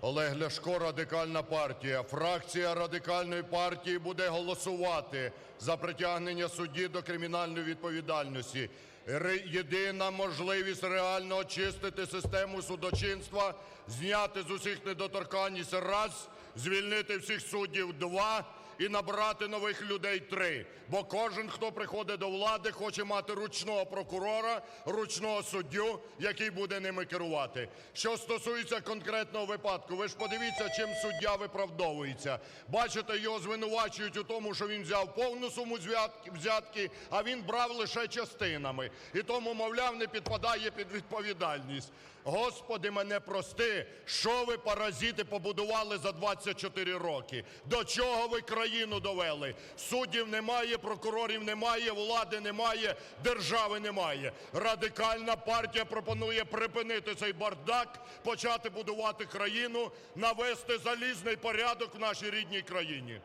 Олег Ляшко, Радикальна партія. Фракція Радикальної партії буде голосувати за притягнення судді до кримінальної відповідальності. Єдина можливість реально очистити систему судочинства, зняти з усіх недоторканність – раз, звільнити всіх суддів – два, і набрати нових людей – три. Бо кожен, хто приходить до влади, хоче мати ручного прокурора, ручного суддю, який буде ними керувати. Що стосується конкретного випадку, ви ж подивіться, чим суддя виправдовується. Бачите, його звинувачують у тому, що він взяв повну суму взятки, а він брав лише частинами. І тому, мовляв, не підпадає під відповідальність. Господи, мене прости, що ви, паразити, побудували за 24 роки? До чого ви країну довели? Суддів немає, прокурорів немає, влади немає, держави немає. Радикальна партія пропонує припинити цей бардак, почати будувати країну, навести залізний порядок в нашій рідній країні.